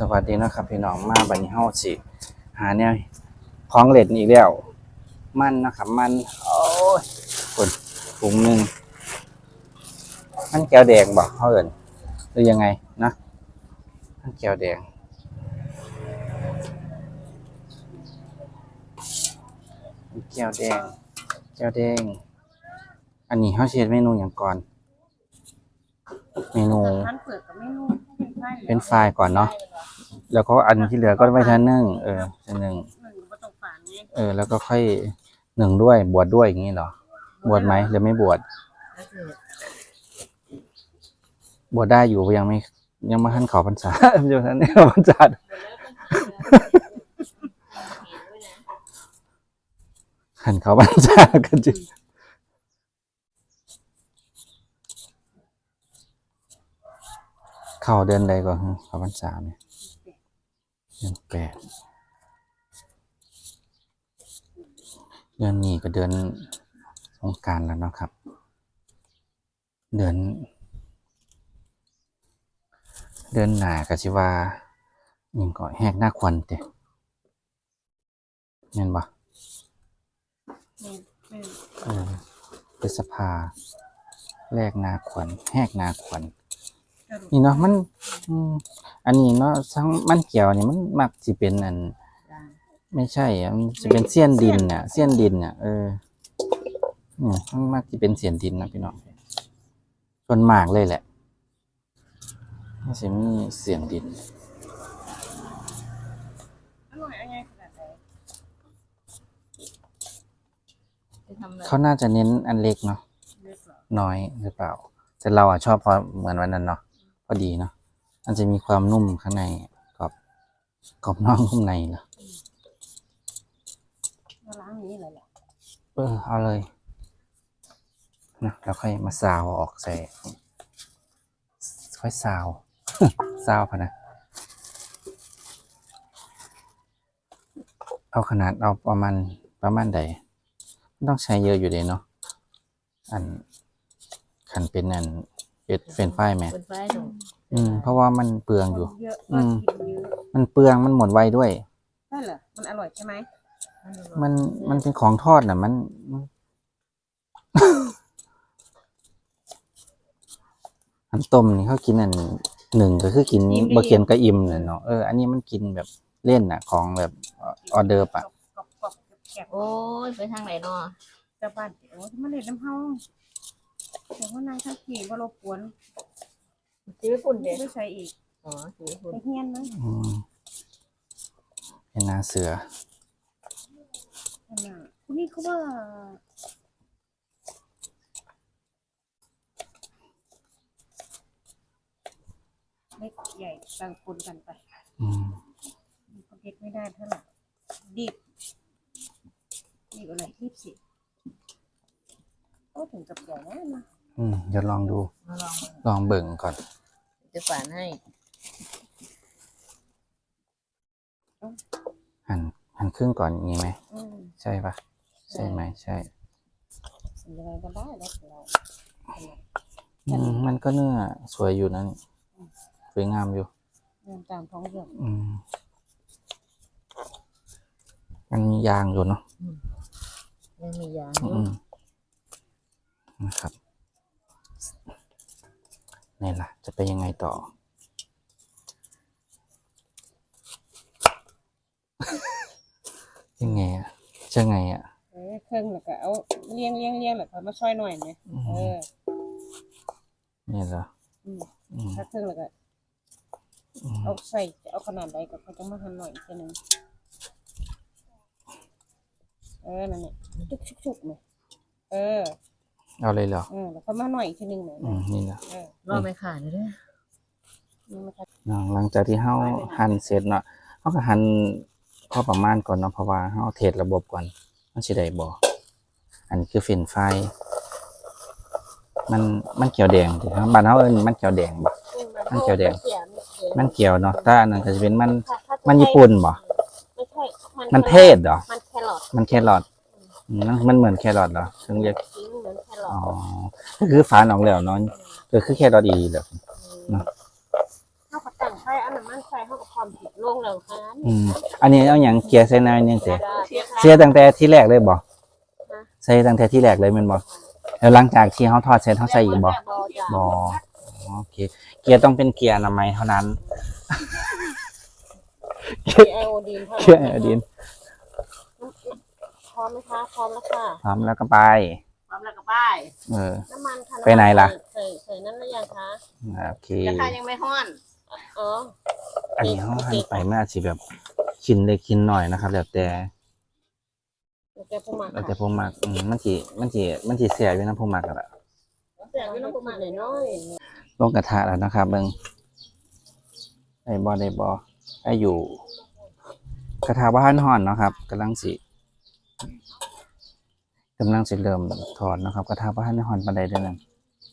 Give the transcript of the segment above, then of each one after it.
สวัสดีนะครับพี่น้องมาบัดนี้เฮาสิหาแนวของเล่นอีกแล้ว มันนะครับมันโอ้ยคนถุงหนึงมันแก้วแดงบ่เฮาเอิ้นหรือยังไงนะมันแก้วแดงแก้วแดงแก้วแดง อันนี้เฮาสิเฮ็ดเมนูหยังก่อน เมนูท่านเปิดกับเมนูเป็นไส้เป็นไฟล์ก่อนเนาะ แล้วก็อันที่เหลือก็ไว้ชั้นหนึ่งเออชั้นหนึ่งหนึ่งก็ต้องฝานไงเออ แล้วก็ค่อยหนึ่งด้วยบวชด้วยอย่างนี้เหรอ บวชไหมหรือไม่บวชบวชได้อยู่ยังไม่ยังไม่ทันเขอพรรษายังทันได้เขอพรรษาหันเขาพรรษากันจิเข้าเดือนใดก่อนฮะเขาพรรษาเนี่ย เดือนแปดเดือนนี้ก็เดือนสงกรารแล้วเนาะครับ เดือน เดือนหน้าก็สิว่าหยังก็แหกหน้าควันเด้แม่นบ่นี่นี่เออพฤษภาแรกนาขวัญแหกนาขวัญ นี่เนาะมันอืมอันนี้เนาะทั้งมันเกี่ยวนี่มันมักสิเป็นอัน ไม่ใช่อะมันจะเป็นเสี้ยนดินน่ะเสี้ยนดินน่ะเออเนี่ยมันมักจะเป็นเสี้ยนดินนะพี่น้องส่วนมากเลยแหละมันจะมีเสียนดิน อร่อยอะไรขนาดไหนจะทำอะไรเขาน่าจะเน้นอันเล็กเนาะเลือกเหรอน้อยหรือเปล่า แต่เราอะชอบพอเหมือนวันนั้นเนาะ พอดีเนาะมันจะมีความนุ่มข้างในกรอบกรอบนอกนุ่มในเหรอมาล้างนี้เลยแหละเออเอาเลยนะแล้วค่อยมาซาวออกใส่ค่อยซาวซาวพะนะเอาขนาดเอาประมาณประมาณใดไม่ต้องใช้เยอะอยู่เลยเนาะอันขันเป็นอัน เป็ดเฟรนช์ฟรายไหมบนไฟตรงอืม เพราะว่ามันเปลืองอยู่ เยอะอืก็มกินเยอะมันเปลืองมันหมดไวด้วย ใช่เหรอมันอร่อยใช่ไหมมันมันเป็นของทอดน่ะ มันมัน อันต้มนี่เขากินอันหนึ่งก็คือกินบะเคียนกระอิมน่ะเนาะเอออันนี้มันกินแบบเล่นน่ะ ของแบบออเดอร์ปะกรอบกรอบๆแกะโอ้ยไปทางไหนเนาะๆจะบ้านโอ้ที่มันเล็ดน้ำเฮา แต่ว่านายท่าขี่ว่ารบกวนซื้อฝุ่นเด็ไม่ใช่อีกอ๋อซื้อฝุ่นไปเฮียนนะอืมเป็นนาเสือนั่นน่ะคุณนี่เขาว่าเล็กใหญ่ต่างคนกันไปอืมเขาเก็บไม่ได้เท่าไหร่ดิบดิบอะไรดิบสิโอ้ถึงกับใหญ่นะนะ อืมเดี๋ยวลองดู มาลองลองเบิ่งก่อน จะฝานให้หันหันครึ่งก่อนอย่างนี้ไหม อืมใช่ปะใช่ไหมใช่ ยังไงก็ได้แล้วแต่เราอืมมันก็เนื้อสวยอยู่นั่นสวยงามอยู่เดินตามท้องเรื่อง อืมมันมียางอยู่เนาะยังมียางอืมนะครับ นี่ล่ะ จะไปยังไงต่อ ยังไงอะจะไงอะเออเครื่องแล้วก็เอาเลี้ยงเลี้ยงเลี้ยงแล้วก็มาช่วยหน่อยไหมอืเอมอนี่เหรออืมอืมถ้าเครื่องแล้วก็อืมเอาใส่จะเอาขนาดใดก็เขาจะมาหั่นหน่อยอีกทีหนึงเออนั่นเนี่ยชุกชุกชุกๆเนี่ยเออ เอาเลยเหรอเออแล้วก็มาหน่อยอีกทีหนึงเนี่ยอืมนี่นะเออรอไม่ขาดเลยเด้อนี่มันก็เนาะหลังจากที่เฮาหั่นเสร็จเนาะเฮาก็หั่นพอประมาณก่อนเนาะเพราะว่าเฮาเทสระบบก่อนมันสิได้บ่อันนี้คือเฟรนช์ฟรายมันมันเกี่ยวแดงที่บ้านเฮาเอิ้นมันเกี่ยวแดงบ่ มันเขียวแดง มันเกี่ยวเนาะถ้าอันนั้นก็จะเป็นมัน มันญี่ปุ่นบ่ ไม่ใช่มันเทศเหรอ มันแครอทมันแครอทอื มมันมันเหมือนแครอทเหรอถึงเรียกจริงเหมือนแครออ๋อทก็คือฝานออกแล้วเนาะก็คือแครอทอีเหรอเนาะเขาก็ตั้งใส่อันนั้นมันใส่เข้ากับความผิดลงแล้วค่ะอืม อันนี้เอาอย่างเกียร์ใส่นายเนี่ยเจ๊จ้าเสียตั้งแต่ที่แรกเลยบ่ใส่ตั้งแต่ที่แรกเลยแมันบ่แล้วหลังจากที่เขาทอดเสร็จเขาใส่อีกบ่บอจ้าบ่โอเค เกียร์ต้องเป็นเกียร์อนามัยเท่านั้นไอโอดีนเกียร์ไอโอดีนพ ร้อมไหมคะ พร้อมแล้วค่ะ พร้อมแล้วก็ไป พร้อมแล้วก็ป้ายเออ น้ำมันค่ะไปไหนล่ะ ใส่ใส่นั่นหรือยังคะ โอเคราคายังไม่ห้อน อ๋อ อันนี้เขาหั่นไปมันอาจสิแบบชิ้นเล็กชิ้นหน่อยนะครับแล้วแต่เดี๋ยวแกพูดมาแล้วแต่ผมมักอืมมันสิมันสิมันสิเสียอยู่นะผมมักกันละเสียงไม่ต้องพูดมาหน่อยน้อยลงกระทะแล้วนะครับเบิ่งได้บ่ได้บ่ได้อยู่กระทะบ้านห่อนเนาะครับกำลังสิ กำลังสิเริ่มถอดนะครับ กระทะบ้านหอนปานใดเด้อนั่น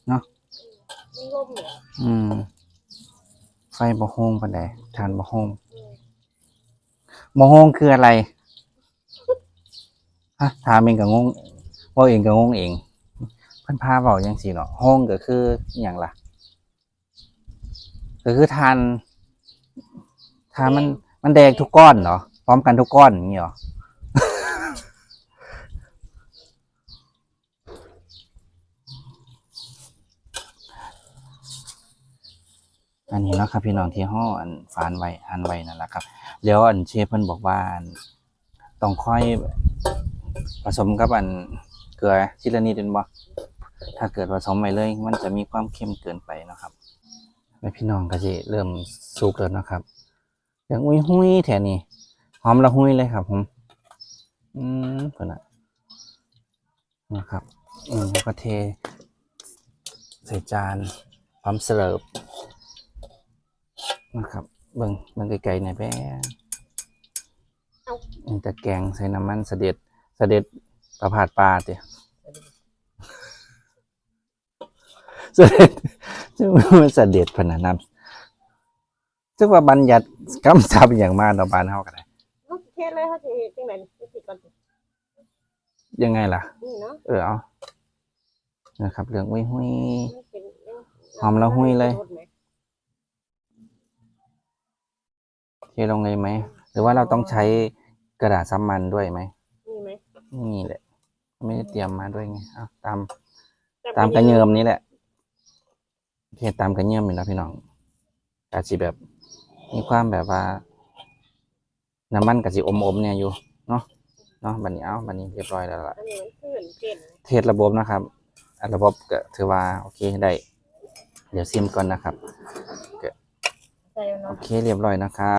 มันร่มเนี่ยอืม ไฟบ่โฮงปานใดทานบ่โฮงบ่โฮงคืออะไรฮะถามเองก็งงว้าเองก็งงเองเพิ่นพาเว้าจังซี่เนาะโฮงก็คืออหยังล่ะ ก็คือทานทานมันมันแดงทุกก้อนเหรอพร้อมกันทุกก้อนอย่างนี้เหรอ อันนี้เนาะครับพี่น้องที่ห่ออันฟานไว้อันไว้นั่นแหละครับแล้วอันเชฟเพิ่นบอกว่าต้องค่อยผสมกับอันเกลือทีละนิดเป็นบ่ถ้าเกิดผสมไปเลย มันจะมีความเค็มเกินไปนะครับแล้วพี่น้องก็จะเริ่มสุกแล้วนะครับอย่างอุ้ยหุยแถนี้หอมละหุยเลยครับ ผมอืมเพิ่นน่ะนะครับอืมก็เทใส่จานพร้อมเสิร์ฟ นะครับเบิ่งเบิ่งไกลๆหน่อยแป๊บนี่ตะแกรงใส่น้ำมันเสด็จเสด็จประพาดปลาเตียเสด็จซึ่งมันเสด็จพนันนำซึ่งว่าบัญญัติคำศัพท์อย่างมากต่อบ้านเฮากันได้ลูกเทศเลยเขาจะจังไหนจะติดก่อนสิยังไงล่ะนี่เนาะเออเอานะครับเรื่องหุ้ยหุ้ยมันเป็นหอมละหุ้ยเลย รสไหม เทลงเลยไหม หรือว่าเราต้องใช้กระดาษซ้ำมันด้วยไหมมีไหมนี่แหละ ไม่ได้เตรียมมาด้วยไงเอาตามแต่ตามกระเยิมนี้แหละโอเคตามกระเยิมนี่นะพี่น้องอาจสิแบบ มีความแบบว่า น้ำมันกับสิอมๆเนี่ยอยู่ เนาะเนาะบันนี้เอาบันนี้เรียบร้อยแล้วล่ะ อันนี้มันขึ้นเปลี่ยนเทสระบบนะครับอะระบบก็ถือว่าโอเคได้ เดี๋ยวซิมก่อนนะครับ ใส่เอาโอเนาะเคเรียบร้อยนะครับ